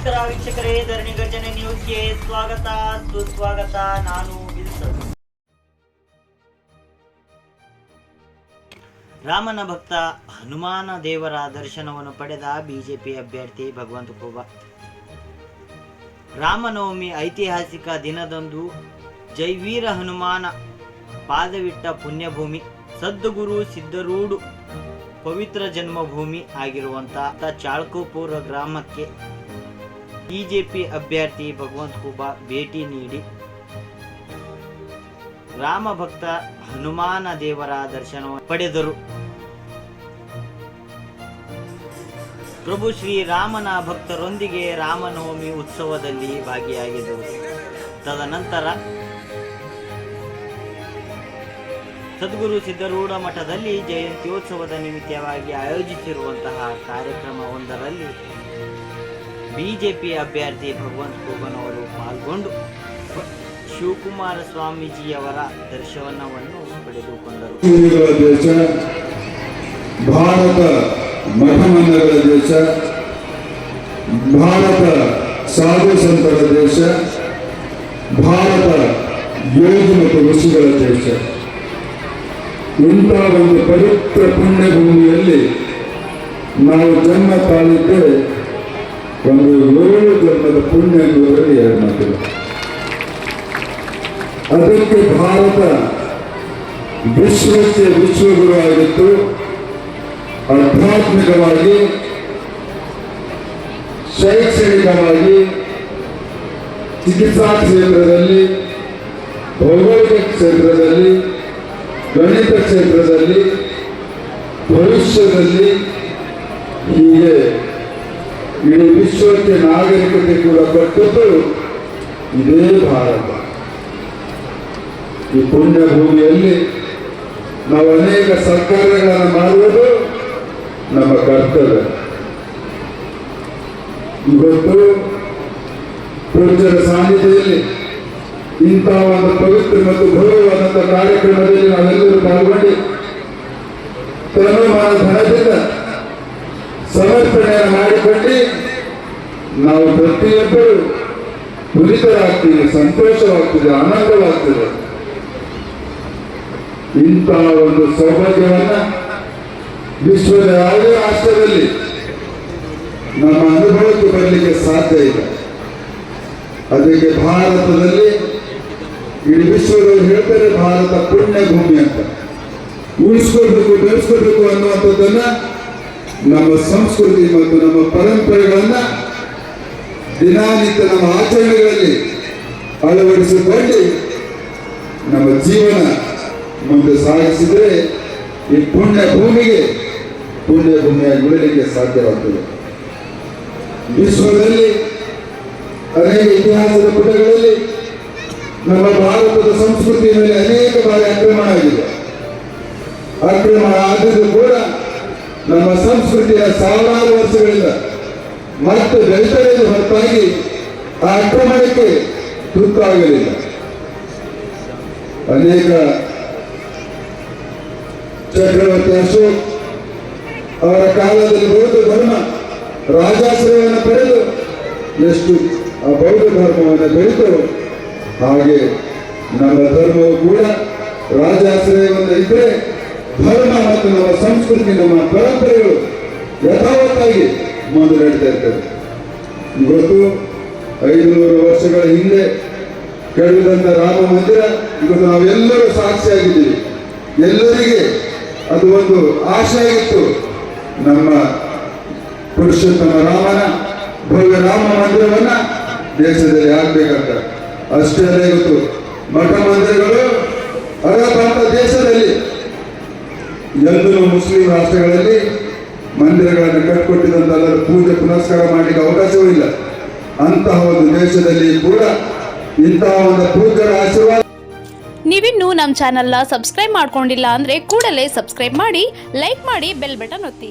ನಮಸ್ಕಾರ ವೀಕ್ಷಕರೇ, ಧರಣಿ ಗರ್ಜನೆ ನ್ಯೂಸ್ಗೆ ಸ್ವಾಗತ. ಸುಸ್ವಾಗತ. ನಾನು ರಾಮನ ಭಕ್ತ ಹನುಮಾನ ದೇವರ ದರ್ಶನವನ್ನು ಪಡೆದ ಬಿಜೆಪಿ ಅಭ್ಯರ್ಥಿ ಭಗವಂತ ಕೋಬ ರಾಮನವಮಿ ಐತಿಹಾಸಿಕ ದಿನದಂದು ಜೈವೀರ ಹನುಮಾನ ಪಾದವಿಟ್ಟ ಪುಣ್ಯಭೂಮಿ, ಸದ್ಗುರು ಸಿದ್ಧರೂಡು ಪವಿತ್ರ ಜನ್ಮಭೂಮಿ ಆಗಿರುವಂತಹ ಚಾಳ್ಕೋಪುರ ಗ್ರಾಮಕ್ಕೆ ಬಿಜೆಪಿ ಅಭ್ಯರ್ಥಿ ಭಗವಂತ ಕುಬಾ ಭೇಟಿ ನೀಡಿ. ರಾಮ ಭಕ್ತ ಹನುಮಾನ ದೇವರ ದರ್ಶನ ಪಡೆದರು. ಪ್ರಭು ಶ್ರೀರಾಮನ ಭಕ್ತರೊಂದಿಗೆ ರಾಮನವಮಿ ಉತ್ಸವದಲ್ಲಿ ಭಾಗಿಯಾಗಿದ್ದರು. ತದನಂತರ ಸದ್ಗುರು ಸಿದ್ದರೂಢ ಮಠದಲ್ಲಿ ಜಯಂತ್ಯೋತ್ಸವದ ನಿಮಿತ್ತವಾಗಿ ಆಯೋಜಿಸಿರುವಂತಹ ಕಾರ್ಯಕ್ರಮವೊಂದರಲ್ಲಿ ಬಿಜೆಪಿ ಅಭ್ಯರ್ಥಿ ಭಗವಂತ ಅವರು ಪಾಲ್ಗೊಂಡು ಶಿವಕುಮಾರ ಸ್ವಾಮೀಜಿಯವರ ದರ್ಶನವನ್ನು ಪಡೆದುಕೊಂಡರು. ಭಾರತ ಮಠಮಂದಿರಗಳ ದೇಶ, ಭಾರತ ಸಾಧು ಸಂತರ ದೇಶ, ಭಾರತ ಯೋಗಿ ಮತ್ತು ಋಷಿಗಳ ದೇಶ. ಇಂಥ ಒಂದು ಪವಿತ್ರ ಪುಣ್ಯ ಭೂಮಿಯಲ್ಲಿ ನಾವು ಜನ್ಮ ತಾಳಿದ್ದೆ ಒಂದು ಏಳು ಜನ್ಮದ ಪುಣ್ಯ ಎಂಬುದರಲ್ಲಿ ಎರಡು ಮಾತಿಲ್ಲ ಅದಕ್ಕೆ ಭಾರತ ವಿಶ್ವಕ್ಕೆ ವಿಶ್ವಗುರು ಆಗಿತ್ತು. ಆಧ್ಯಾತ್ಮಿಕವಾಗಿ ಶೈಕ್ಷಣಿಕವಾಗಿ, ಚಿಕಿತ್ಸಾ ಕ್ಷೇತ್ರದಲ್ಲಿ, ಭೌಗೋಳಿಕ ಕ್ಷೇತ್ರದಲ್ಲಿ, ಗಣಿತ ಕ್ಷೇತ್ರದಲ್ಲಿ, ಭವಿಷ್ಯದಲ್ಲಿ ಹೀಗೆ ಇಡೀ ವಿಶ್ವಕ್ಕೆ ನಾಗರಿಕತೆ ಕೂಡ ಕೊಟ್ಟದ್ದು ಇದೇ ಭಾರತ. ಈ ಪುಣ್ಯ ಭೂಮಿಯಲ್ಲಿ ನಾವು ಅನೇಕ ಸರ್ಕಾರಗಳನ್ನು ಮಾಡುವುದು ನಮ್ಮ ಕರ್ತವ್ಯ. ಇವತ್ತು ಪೂಜ್ಯರ ಸಾನ್ನಿಧ್ಯದಲ್ಲಿ ಇಂತಹ ಒಂದು ಪವಿತ್ರ ಮತ್ತು ಭವ್ಯವಾದಂತಹ ಕಾರ್ಯಕ್ರಮದಲ್ಲಿ ನಾವೆಲ್ಲರೂ ಪಾಲ್ಗೊಂಡು ತನುಮಾನ ಧನದಿಂದ ನಾವು ಪ್ರತಿಯೊಬ್ಬರು ಪುರಿತರಾಗ್ತೀವಿ ಸಂತೋಷವಾಗ್ತದೆ ಆನಂದವಾಗ್ತದೆ ಇಂತಹ ಒಂದು ಸೌಭಾಗ್ಯವನ್ನ ವಿಶ್ವದ ಯಾವುದೇ ರಾಷ್ಟ್ರದಲ್ಲಿ ನಮ್ಮ ಅನುಭವಕ್ಕೆ ಬರಲಿಕ್ಕೆ ಸಾಧ್ಯ ಇಲ್ಲ. ಅದಕ್ಕೆ ಭಾರತದಲ್ಲಿ ಇಡೀ ವಿಶ್ವದವರು ಹೇಳ್ತಾರೆ, ಭಾರತ ಪುಣ್ಯ ಭೂಮಿ ಅಂತ. ಉಳಿಸ್ಕೊಳ್ಬೇಕು, ಬೆಳೆಸ್ಕೊಳ್ಬೇಕು ಅನ್ನುವಂಥದ್ದನ್ನ ನಮ್ಮ ಸಂಸ್ಕೃತಿ ಮತ್ತು ನಮ್ಮ ಪರಂಪರೆಗಳನ್ನ ದಿನಾನಿತ್ಯ ನಮ್ಮ ಆಚರಣೆಗಳಲ್ಲಿ ಅಳವಡಿಸಿಕೊಂಡು ನಮ್ಮ ಜೀವನ ಮುಂದೆ ಸಾಗಿಸಿದರೆ ಈ ಪುಣ್ಯ ಭೂಮಿಗೆ, ಪುಣ್ಯ ಭೂಮಿಯಾಗಿ ಉಳಿಲಿಕ್ಕೆ ಸಾಧ್ಯವಾಗ್ತದೆ. ವಿಶ್ವದಲ್ಲಿ ಅನೇಕ ಇತಿಹಾಸದ ಪುಟಗಳಲ್ಲಿ ನಮ್ಮ ಭಾರತದ ಸಂಸ್ಕೃತಿಯ ಮೇಲೆ ಅನೇಕ ಬಾರಿ ಆಕ್ರಮಣ ಆಗಿದೆ. ಆಕ್ರಮಣ ಆದರೂ ಕೂಡ ನಮ್ಮ ಸಂಸ್ಕೃತಿಯ ಸಾವಿರಾರು ವರ್ಷಗಳಿಂದ ಮತ್ತೆ ರೈತರನ್ನು ಹೊರತಾಗಿ ಆ ಆಕ್ರಮಣಕ್ಕೆ ತುತ್ತಾಗಲಿಲ್ಲ. ಅನೇಕ ಚಕ್ರವರ್ತಿ ಅಶೋಕ್ ಅವರ ಕಾಲದಲ್ಲಿ ಬೌದ್ಧ ಧರ್ಮ ರಾಜಾಶ್ರಯವನ್ನು ಪಡೆದು ಎಷ್ಟು ಆ ಬೌದ್ಧ ಧರ್ಮವನ್ನು ಬೆಳೆದು ಹಾಗೆ ನಮ್ಮ ಧರ್ಮವು ಕೂಡ ರಾಜಾಶ್ರಯವನ್ನು ಇದ್ದರೆ ಧರ್ಮ ಮತ್ತು ನಮ್ಮ ಸಂಸ್ಕೃತಿ ನಮ್ಮ ಪರಂಪರೆಗಳು ಯಥಾವತ್ತಾಗಿ ಇರ್ತಾರೆ ಇರ್ತದೆ. ಇವತ್ತು ಐದುನೂರು ವರ್ಷಗಳ ಹಿಂದೆ ಕೆಡವಿದಂಥ ರಾಮ ಮಂದಿರ ಇವತ್ತು ನಾವೆಲ್ಲರೂ ಸಾಕ್ಷಿಯಾಗಿದ್ದೀವಿ. ಎಲ್ಲರಿಗೆ ಅದು ಒಂದು ಆಶೆ ಇತ್ತು. ನಮ್ಮ ಪುರುಷೋತ್ತಮ ರಾಮನ, ಭವ್ಯ ರಾಮ ಮಂದಿರವನ್ನ ದೇಶದಲ್ಲಿ ಆಗ್ಬೇಕಂತ ಅಷ್ಟೇ ಇವತ್ತು ಮಠ ಮಂದಿರಗಳು ಅರಬಂತ ದೇಶದಲ್ಲಿ ಎಲ್ಲರೂ ಮುಸ್ಲಿಂ ರಾಷ್ಟ್ರಗಳಲ್ಲಿ ಮಂದಿರಗಳನ್ನು ಕಟ್ಟಿಕೊಟ್ಟಿದಂತ ಅದರ ಪೂಜೆ ಪುನಸ್ಕಾರ ಮಾಡಲಿಕ್ಕೆ ಅವಕಾಶವೂ ಇಲ್ಲ. ಅಂತಹ ಒಂದು ದೇಶದಲ್ಲಿ ಕೂಡ ಇಂತಹ ಒಂದು ಪೂಜ್ಯರ ಆಶೀರ್ವಾದ ನೀವಿನ್ನೂ ನಮ್ಮ ಚಾನಲ್ನ ಸಬ್ಸ್ಕ್ರೈಬ್ ಮಾಡ್ಕೊಂಡಿಲ್ಲ ಅಂದರೆ ಕೂಡಲೇ ಸಬ್ಸ್ಕ್ರೈಬ್ ಮಾಡಿ, ಲೈಕ್ ಮಾಡಿ, ಬೆಲ್ ಬಟನ್ ಒತ್ತಿ.